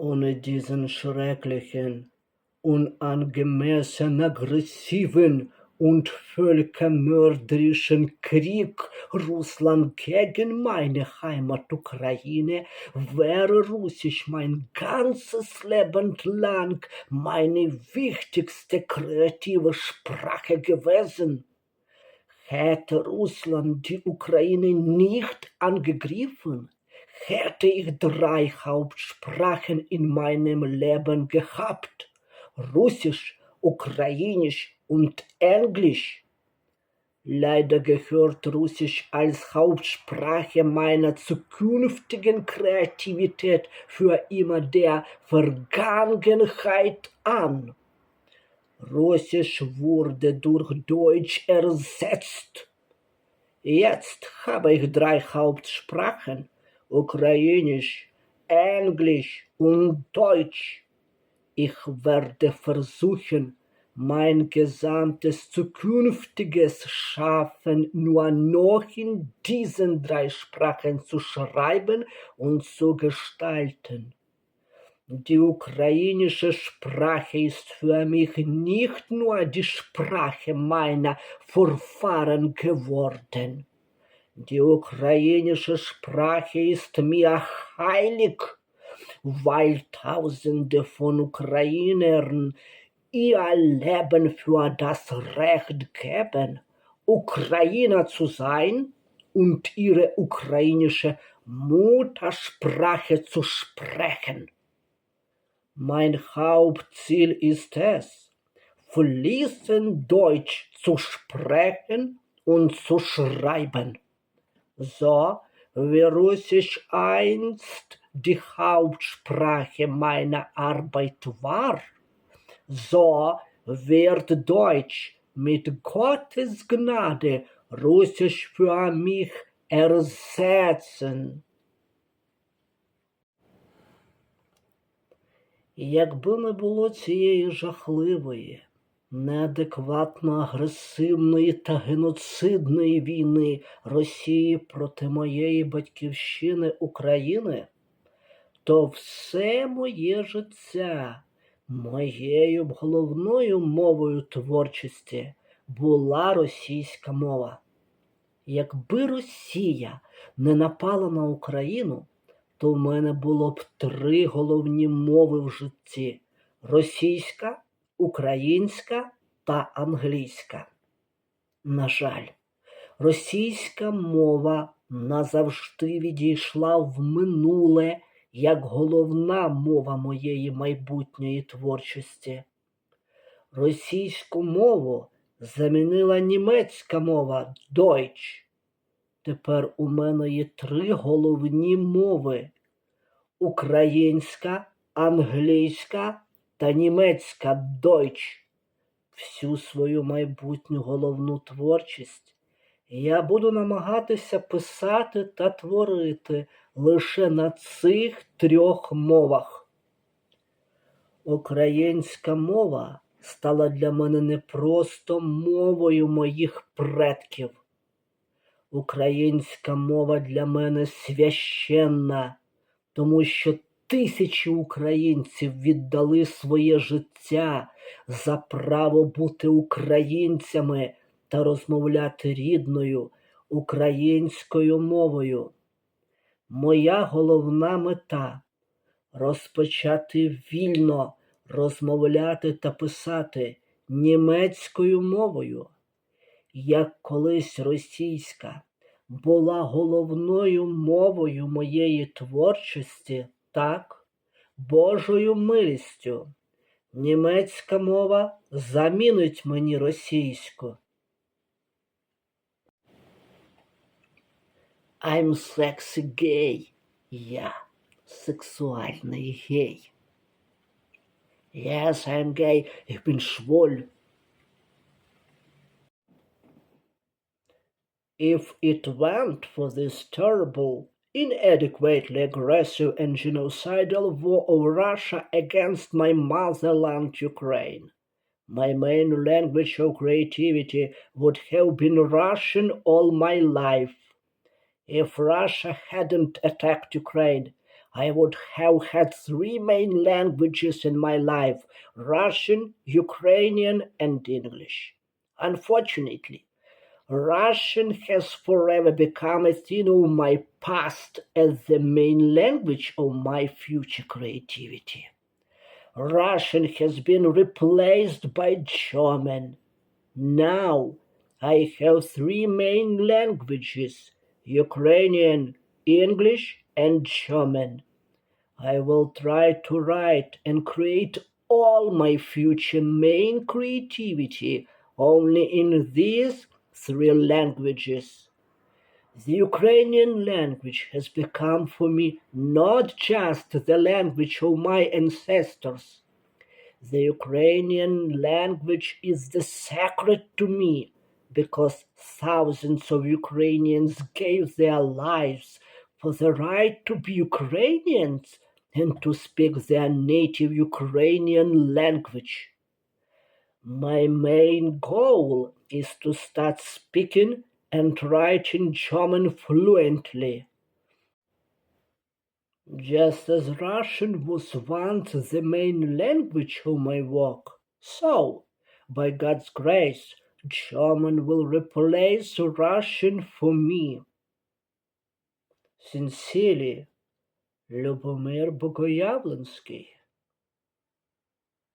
Ohne diesen schrecklichen, unangemessen aggressiven und völkermörderischen Krieg Russland gegen meine Heimat Ukraine wäre Russisch mein ganzes Leben lang meine wichtigste kreative Sprache gewesen. Hätte Russland die Ukraine nicht angegriffen, hätte ich drei Hauptsprachen in meinem Leben gehabt. Russisch, Ukrainisch und Englisch. Leider gehört Russisch als Hauptsprache meiner zukünftigen Kreativität für immer der Vergangenheit an. Russisch wurde durch Deutsch ersetzt. Jetzt habe ich drei Hauptsprachen, Ukrainisch, Englisch und Deutsch. Ich werde versuchen, mein gesamtes zukünftiges Schaffen nur noch in diesen drei Sprachen zu schreiben und zu gestalten. Die ukrainische Sprache ist für mich nicht nur die Sprache meiner Vorfahren geworden. Die ukrainische Sprache ist mir heilig, weil Tausende von Ukrainern ihr Leben für das Recht geben, Ukrainer zu sein und ihre ukrainische Muttersprache zu sprechen. Mein Hauptziel ist es, fließend Deutsch zu sprechen und zu schreiben, so wie Russisch einst die Hauptsprache meiner Arbeit war. So wird Deutsch mit Gottes Gnade Russisch für mich ersetzen. Якби не було цієї жахливої, неадекватно агресивної та геноцидної війни Росії проти моєї батьківщини України, то все моє життя моєю головною мовою творчості була російська мова. Якби Росія не напала на Україну, то в мене було б три головні мови в житті: російська, українська та англійська. На жаль, російська мова назавжди відійшла в минуле як головна мова моєї майбутньої творчості. Російську мову замінила німецька мова Deutsch. Тепер у мене є три головні мови: українська, англійська та німецька Deutsch. Всю свою майбутню головну творчість я буду намагатися писати та творити лише на цих трьох мовах. Українська мова стала для мене не просто мовою моїх предків. Українська мова для мене священна, тому що тисячі українців віддали своє життя за право бути українцями та розмовляти рідною українською мовою. Моя головна мета розпочати вільно розмовляти та писати німецькою мовою, як колись російська була головною мовою моєї творчості, так, Божою милістю. Німецька мова замінить мені російську. I'm sexy gay. Я сексуальный гей. Yes, I'm gay. Ich bin schwul. If it weren't for this terrible, inadequately aggressive and genocidal war of Russia against my motherland Ukraine, my main language of creativity would have been Russian all my life. If Russia hadn't attacked Ukraine, I would have had three main languages in my life Russian, Ukrainian, and English. Unfortunately, Russian has forever become a thing of my past as the main language of my future creativity. Russian has been replaced by German. Now I have three main languages Ukrainian, English, and German. I will try to write and create all my future main creativity only in these three languages. The Ukrainian language has become for me not just the language of my ancestors. The Ukrainian language is the sacred to me because thousands of Ukrainians gave their lives for the right to be Ukrainians and to speak their native Ukrainian language. My main goal is to start speaking and writing German fluently. Just as Russian was once the main language of my work, so, by God's grace, German will replace Russian for me. Sincerely, Lubomir Bogoyavlensky.